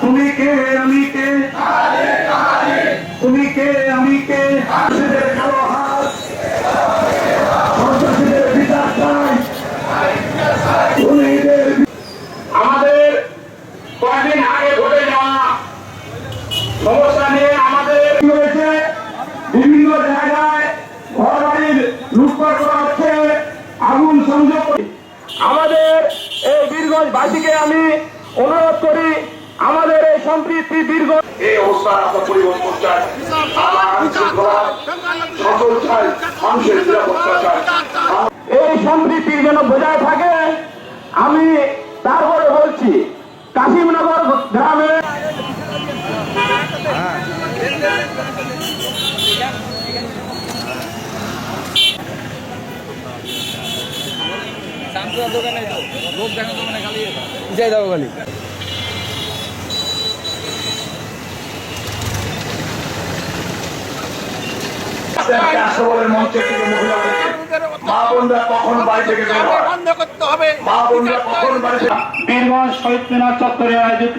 তুমি কে আমি তুমি আমি আমাদের কয়েকদিন আগে ঘটে যাওয়া সমস্যা নিয়ে আমাদের কি হয়েছে বিভিন্ন জায়গায় ঘর বাড়ির লুটপাট করা হচ্ছে আগুন সংযোগ আমাদের এই বীরগঞ্জবাসীকে আমি অনুরোধ করি আমাদের এই সম্প্রীতি দীর্ঘ এই অবস্থা আমরা পরিবর্তন চাই। আমরা আইন শৃঙ্খলা সকল চাই মানুষের নিরাপত্তা চাই। এই সম্প্রীতি যেন বোঝায় থাকে আমি তারপরে বলছি কাশিমনগর গ্রামে যাই দাও খালি। আশ্রবলের মঞ্চে থেকে মহিলাদেরকে মা বোনরা কখন বাড়ি থেকে মা বোনরা কখন বাড়ি বীরগঞ্জ শহীদ মিনার চত্বরে আয়োজিত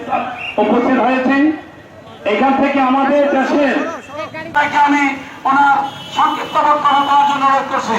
উপস্থিত হয়েছি এখান থেকে আমাদের দেশের আমি ওনার সংক্ষিপ্ত বক্তব্য করার জন্য অনুরোধ করছি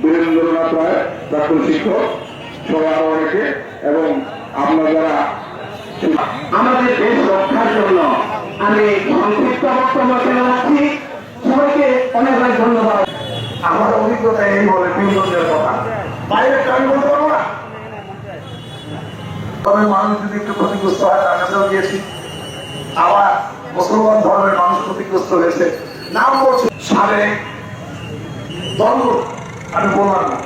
বীরেন্দ্রনাথ রায় প্রাক্তন শিক্ষক সবাই আরও অনেকে এবং আপনারা যারা আমাদের দেশ রক্ষার জন্য আমি সংক্ষিপ্ত বক্তব্য ছেড়ে যাচ্ছি সবাইকে অনেক অনেক ধন্যবাদ আমার অভিজ্ঞতা এই বলে বীরগঞ্জের কথা বাইরে আমি বলতে পারব না তবে মানুষ যদি একটু ক্ষতিগ্রস্ত হয় তার কাছেও গিয়েছি আবার মুসলমান ধর্মের মানুষ ক্ষতিগ্রস্ত হয়েছে নাম বলছে সাবেক দ্বন্দ্ব আমি বললাম না।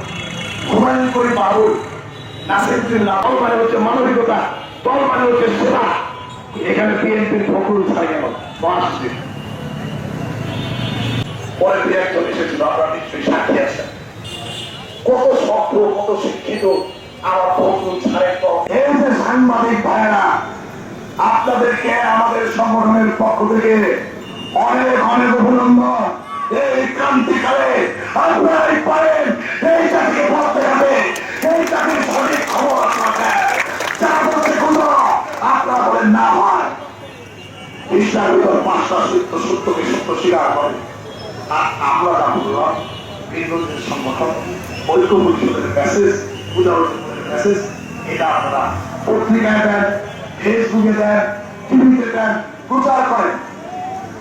হুমায়ুন করি বাবুল, নাসিরুদ্দিন দল মানে হচ্ছে মানবিকতা, দল মানে হচ্ছে সেবা এখানে বিএনপির ফখরুল ছাড়া গেল আসছে পরে দু একজন এসেছিল, আপনারা নিশ্চয়ই সাক্ষী আছেন। কত শক্ত কত শিক্ষিত, আমার এই যে সাংবাদিক ভাইয়েরা, আপনাদেরকে, আমাদের সংগঠনের পক্ষ থেকে অনেক অনেক অভিনন্দন। এই ক্রান্তিকালে আপনারাই পারেন এই জাতিকে বলতে হবে এই জাতির সঠিক খবর আপনারা দেন যা বলতে কোনো আপনারা বলেন না হয়। ইসলামের ভিতর পাঁচটা সত্য সত্যকে সত্য স্বীকার করে। আর আমরা যা বললাম বিরোধীর সংগঠন ঐক্য পরিষদের মেসেজ পূজা মেসেজ এটা আপনারা পত্রিকায় দেন ফেসবুকে দেন টিভিতে দেন, প্রচার করেন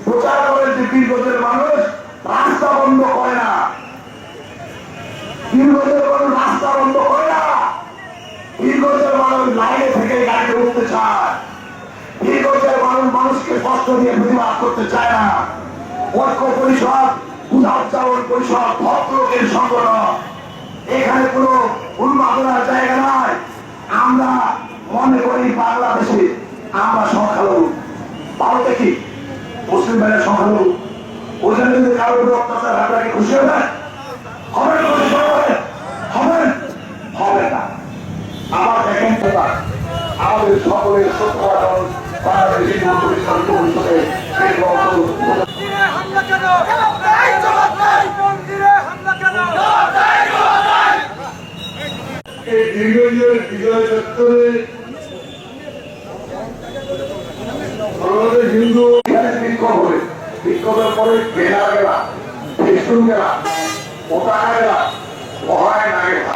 প্রচার করেন যে বীরগঞ্জের মানুষ রাস্তা বন্ধ করে না বীরগঞ্জের মানুষ রাস্তা বন্ধ করে না বীরগঞ্জের মানুষ লাইনে থেকে উঠতে চায়। মনে করি বাংলাদেশে আমরা সংখ্যালঘু। ভারতে কি মুসলিম ভাইয়ের সংখ্যালঘু। ওখানে যদি কারোর অত্যাচার খুশি হবে খুশি হবেন হবেন হবে না আমার দেখেন কথা বাংলাদেশ হিন্দু পরিষদে হামলা কেন? এই বিজয় চত্বরে বিক্ষোভ হবে বিক্ষোভের পরে বেলা গেলা ফেসবুক গেলা পতাকা গেলা মহায় না গেলা